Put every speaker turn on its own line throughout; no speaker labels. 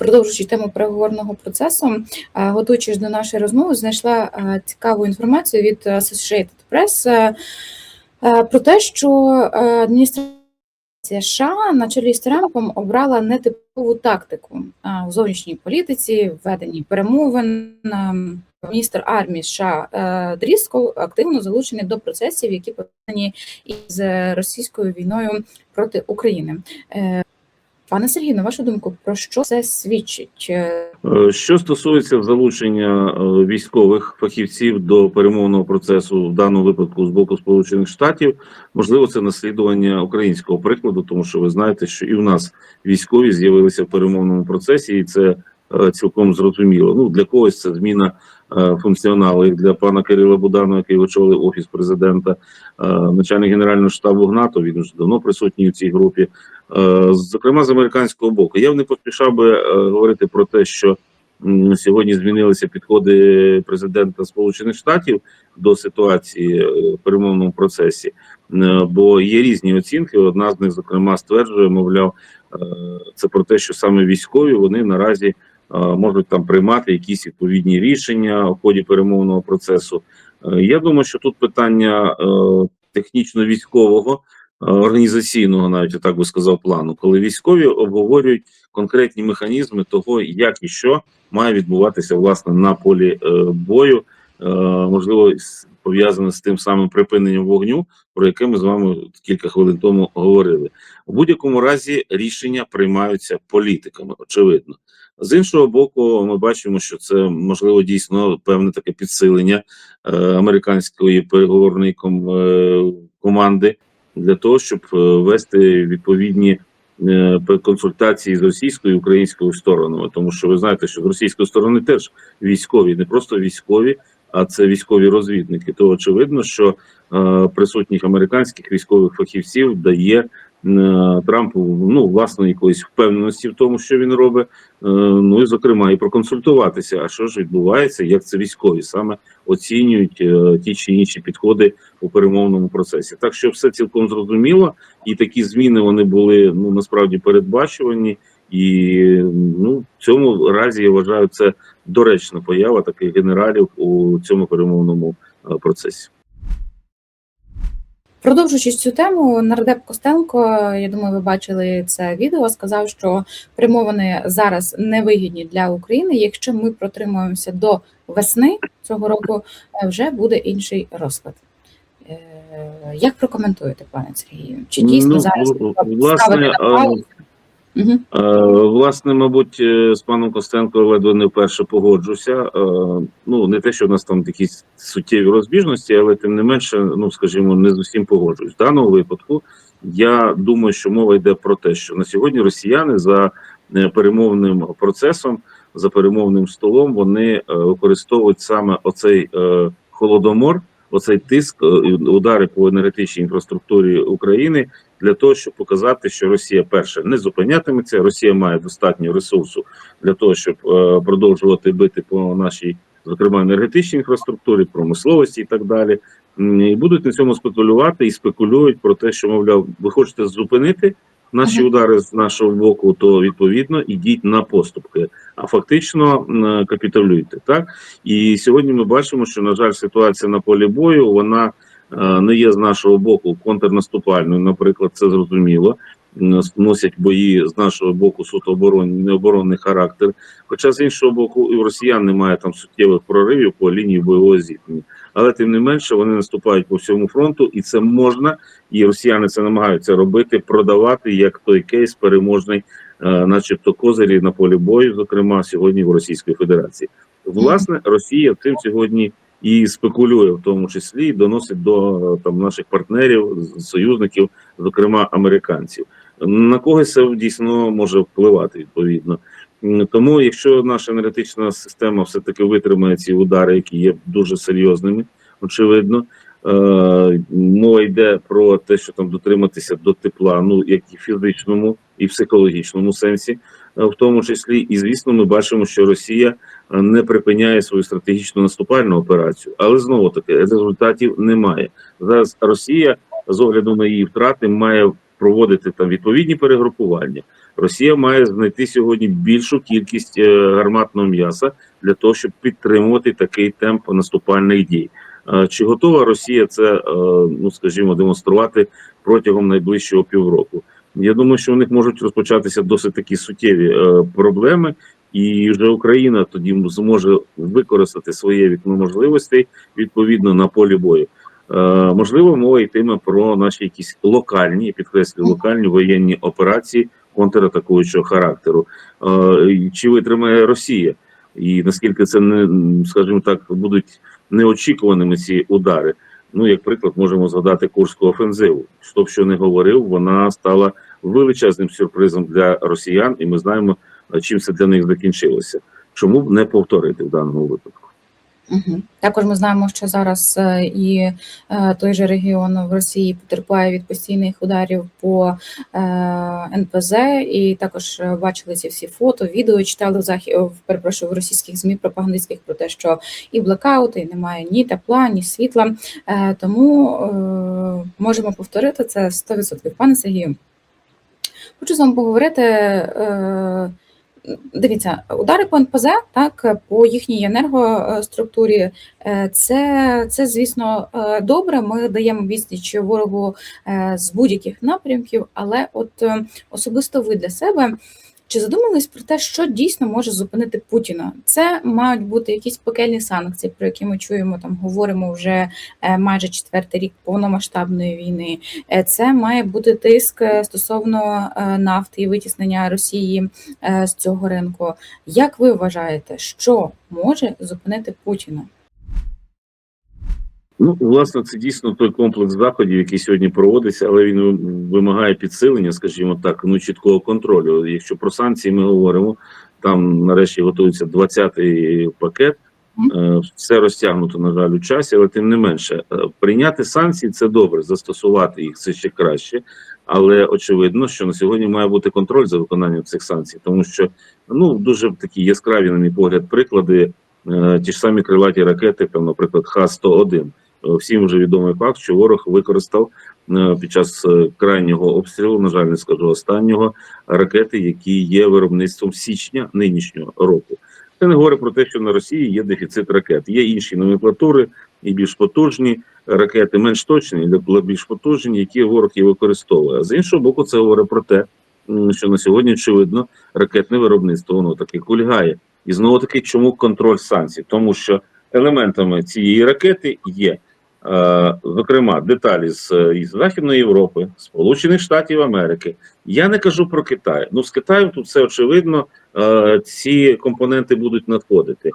продовжуючи тему переговорного процесу, е, готуючись до нашої розмови, знайшла е, цікаву інформацію від Associated Press е, е, про те, що е, адміністрація США на чолі з Трампом обрала нетипову тактику е, у зовнішній політиці, введенні перемовин. Е, Міністр армії США е, Дріскол активно залучений до процесів, які пов'язані із російською війною проти України. Пане Сергію, на вашу думку, про що це свідчить? Е,
Е, Що стосується залучення е, військових фахівців до перемовного процесу в даному випадку з боку Сполучених Штатів, можливо, це наслідування українського прикладу, тому що ви знаєте, що і в нас військові з'явилися в перемовному процесі, і це цілком зрозуміло. Ну для когось це зміна функціоналу, як для пана Кирила Буданова, який очолив офіс президента, начальник генерального штабу ГНАТО, він вже давно присутній у цій групі. Е, Зокрема, з американського боку, я б не поспішав би е, говорити про те, що сьогодні змінилися підходи президента Сполучених Штатів до ситуації е, в перемовному процесі, бо є різні оцінки. Одна з них, зокрема, стверджує, мовляв, це про те, що саме військові вони наразі можуть там приймати якісь відповідні рішення в ході перемовного процесу. Я думаю, що тут питання технічно-військового організаційного, навіть я так би сказав, плану, коли військові обговорюють конкретні механізми того, як і що має відбуватися власне на полі е, бою, е, можливо, пов'язане з тим самим припиненням вогню, про яке ми з вами кілька хвилин тому говорили. У будь-якому разі рішення приймаються політиками, очевидно. З іншого боку, ми бачимо, що це можливо дійсно певне таке підсилення е, американської переговорної ком, е, команди для того, щоб е, вести відповідні е, консультації з російською і українською сторонами, тому що ви знаєте, що з російської сторони теж військові, не просто військові, а це військові розвідники. То очевидно, що е, присутніх американських військових фахівців дає Трампу ну власне якоїсь впевненості в тому, що він робить. Е, ну і зокрема і проконсультуватися, а що ж відбувається, як це військові саме оцінюють е, ті чи інші підходи у перемовному процесі. Так що все цілком зрозуміло, і такі зміни вони були ну насправді передбачувані, і ну в цьому разі я вважаю це доречна поява таких генералів у цьому перемовному е, процесі.
Продовжуючи цю тему, нардеп Костенко, я думаю, ви бачили це відео. Сказав, що примовини зараз невигідні для України. Якщо ми протримуємося до весни цього року, е, вже буде інший розклад. Е, Як прокоментуєте, пане Сергію? Чи дійсно
Ну,
зараз
власне,
ставити на
е,
паузу?
Е, Власне, мабуть, е, з паном Костенко ледве не вперше погоджуся. Е, Ну, не те, що в нас там якісь суттєві розбіжності, але тим не менше, ну скажімо, не з усім погоджуюсь. В даному випадку я думаю, що мова йде про те, що на сьогодні росіяни за перемовним процесом, за перемовним столом, вони використовують саме оцей холодомор, оцей тиск, е, удари по енергетичній інфраструктурі України для того, щоб показати, що Росія перше не зупинятиметься. Росія має достатньо ресурсу для того, щоб е, продовжувати бити по нашій, зокрема, енергетичній інфраструктурі, промисловості і так далі. І будуть на цьому спекулювати і спекулюють про те, що мовляв, ви хочете зупинити наші удари з нашого боку, то відповідно ідіть на поступки, а фактично капітулюйте. Так і сьогодні ми бачимо, що на жаль, ситуація на полі бою вона е, не є з нашого боку контрнаступальною. Наприклад, це зрозуміло. Носять бої з нашого боку суто оборонний, необоронний характер. Хоча з іншого боку, і в росіян немає там суттєвих проривів по лінії бойового зіткнення. Але тим не менше вони наступають по всьому фронту, і це можна, і росіяни це намагаються робити, продавати як той кейс переможний, е, начебто козирі на полі бою, зокрема сьогодні в Російської Федерації. Власне, Росія цим сьогодні і спекулює, в тому числі і доносить до е, там наших партнерів, союзників, зокрема американців. На когось це дійсно може впливати відповідно. Тому, якщо наша енергетична система все таки витримає ці удари, які є дуже серйозними, очевидно. Е, мова йде про те, що там дотриматися до тепла, ну як і фізичному, і психологічному сенсі, в тому числі, і звісно, ми бачимо, що Росія е, не припиняє свою стратегічну наступальну операцію, але знову таки результатів немає. Зараз Росія з огляду на її втрати має проводити там відповідні перегрупування. Росія має знайти сьогодні більшу кількість е, гарматного м'яса для того, щоб підтримувати такий темп наступальних дій. Е, Чи готова Росія це, е, ну скажімо, демонструвати протягом найближчого півроку? Я думаю, що у них можуть розпочатися досить такі суттєві е, проблеми, і вже Україна тоді зможе використати своє вікно можливостей відповідно на полі бою. Е, можливо, мова йтиме про наші якісь локальні, я підкреслюю, локальні воєнні операції контратакуючого характеру. Е, чи витримає Росія? І наскільки це не скажімо так, будуть неочікуваними ці удари? Ну, як приклад, можемо згадати Курську офензиву. Хто б що не говорив, вона стала величезним сюрпризом для росіян, і ми знаємо, чим це для них закінчилося. Чому б не повторити в даному випадку?
Угу. Також ми знаємо, що зараз е, і е, той же регіон в Росії потерпає від постійних ударів по е, НПЗ, і також бачили ці всі фото, відео читали в захі... перепрошую, в російських змі пропагандистських про те, що і блекаути, і немає ні тепла, ні світла. Тому можемо повторити це 100%. Пане Сергію, хочу з вами поговорити. Дивіться, удари по НПЗ, так по їхній енергоструктурі, е, це, це звісно е, добре. Ми даємо відсіч ворогу е, з будь-яких напрямків, але от особисто ви для себе. Чи задумались про те, що дійсно може зупинити Путіна? Це мають бути якісь пекельні санкції, про які ми чуємо там, говоримо вже е, майже четвертий рік повномасштабної війни. Е, Це має бути тиск е, стосовно нафти і витіснення Росії з цього ринку. Як ви вважаєте, що може зупинити Путіна?
Ну, власне, це дійсно той комплекс заходів, який сьогодні проводиться, але він вимагає підсилення, скажімо так, ну чіткого контролю. Якщо про санкції ми говоримо, там нарешті готується 20-й пакет. Е, Все розтягнуто, на жаль, у часі, але тим не менше, е, прийняти санкції це добре, застосувати їх це ще краще. Але очевидно, що на сьогодні має бути контроль за виконанням цих санкцій, тому що ну дуже такі яскраві, на мій погляд, приклади, е, ті ж самі крилаті ракети, там, наприклад, Х-101. Всім вже відомий факт, що ворог використав е, під час е, крайнього обстрілу, на жаль, не скажу останнього, ракети, які є виробництвом січня нинішнього року. Це не говорить про те, що на Росії є дефіцит ракет. Є інші номенклатури і більш потужні ракети, менш точні, але більш потужні, які ворог і використовує. А з іншого боку, це говорить про те, що на сьогодні очевидно ракетне виробництво воно таки кульгає. І знову таки, чому контроль санкцій? Тому що елементами цієї ракети є. Е, зокрема, деталі з, Західної Європи, Сполучених Штатів Америки. Я не кажу про Китай. Ну з Китаєм тут все очевидно. е, Ці компоненти будуть надходити. Е,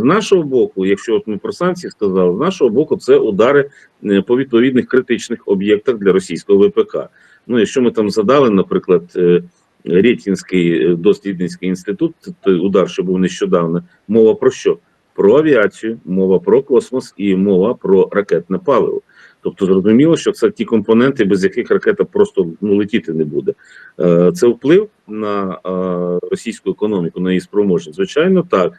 З нашого боку, якщо от ми про санкції сказали, з нашого боку це удари по відповідних критичних об'єктах для російського ВПК. Ну, якщо ми там задали, наприклад, Рєтінський е, дослідницький інститут, той удар, що був нещодавно, мова про що? Про авіацію, мова про космос і мова про ракетне паливо. Тобто зрозуміло, що це ті компоненти, без яких ракета просто ну, летіти не буде. Е, Це вплив на е, російську економіку, на її спроможність. Звичайно, так.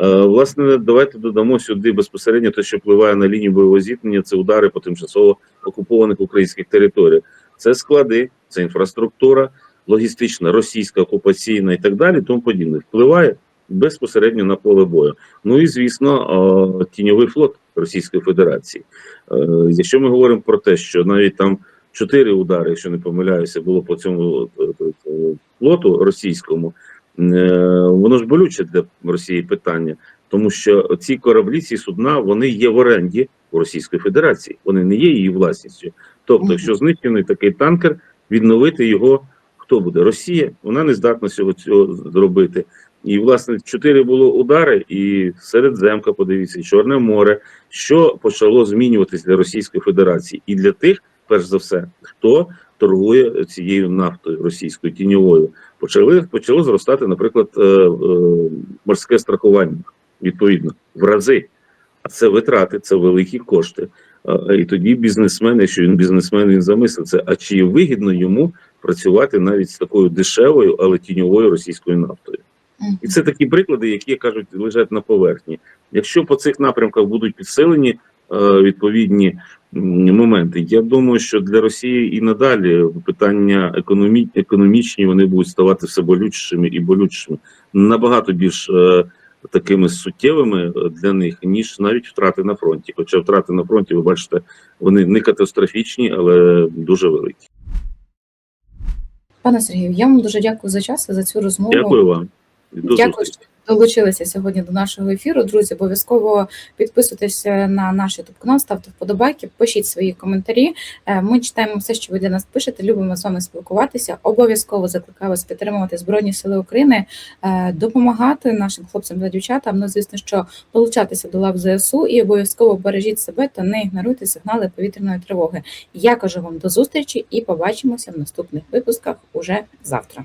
Е, Власне, давайте додамо сюди безпосередньо те, що впливає на лінію бойового зіткнення, це удари по тимчасово окупованих українських територіях. Це склади, це інфраструктура, логістична, російська, окупаційна і так далі. Тому подібне впливає безпосередньо на поле бою. Ну і звісно, е, тіньовий флот Російської Федерації. Е, Якщо ми говоримо про те, що навіть там чотири удари, якщо не помиляюся, було по цьому е, флоту російському, воно ж болюче для Росії питання, тому що ці кораблі, ці судна, вони є в оренді у Російської Федерації, вони не є її власністю. Тобто, якщо знищений такий танкер, відновити його хто буде? Росія, вона не здатна цього цього зробити. І, власне, чотири було удари, і Середземка, подивіться, Чорне море, що почало змінюватись для Російської Федерації, і для тих, перш за все, хто торгує цією нафтою російською тіньовою, почали почало зростати, наприклад, е, е, морське страхування відповідно в рази. А це витрати, це великі кошти. І тоді бізнесмен, якщо він бізнесмен, він замислиться, а чи вигідно йому працювати навіть з такою дешевою, але тіньовою російською нафтою. І це такі приклади, які як кажуть, лежать на поверхні. Якщо по цих напрямках будуть підсилені е, відповідні моменти. Я думаю, що для Росії і надалі питання економі... економічні вони будуть ставати все болючішими і болючішими, набагато більш е, такими суттєвими е, для них, ніж навіть втрати на фронті. Хоча втрати на фронті, ви бачите, вони не катастрофічні, але дуже великі.
Пане Сергію, я вам дуже дякую за час і за цю розмову.
Дякую вам. До
Дякую, що долучилися сьогодні до нашого ефіру. Друзі, обов'язково підписуйтесь на наш youtube канал, ставте вподобайки, пишіть свої коментарі. Е, Ми читаємо все, що ви для нас пишете. Любимо з вами спілкуватися. Обов'язково закликаю вас підтримувати Збройні Сили України, е, допомагати нашим хлопцям та дівчатам. Ну, звісно, що долучатися до лав ЗСУ і обов'язково бережіть себе та не ігноруйте сигнали повітряної тривоги. Я кажу вам до зустрічі і побачимося в наступних випусках уже завтра.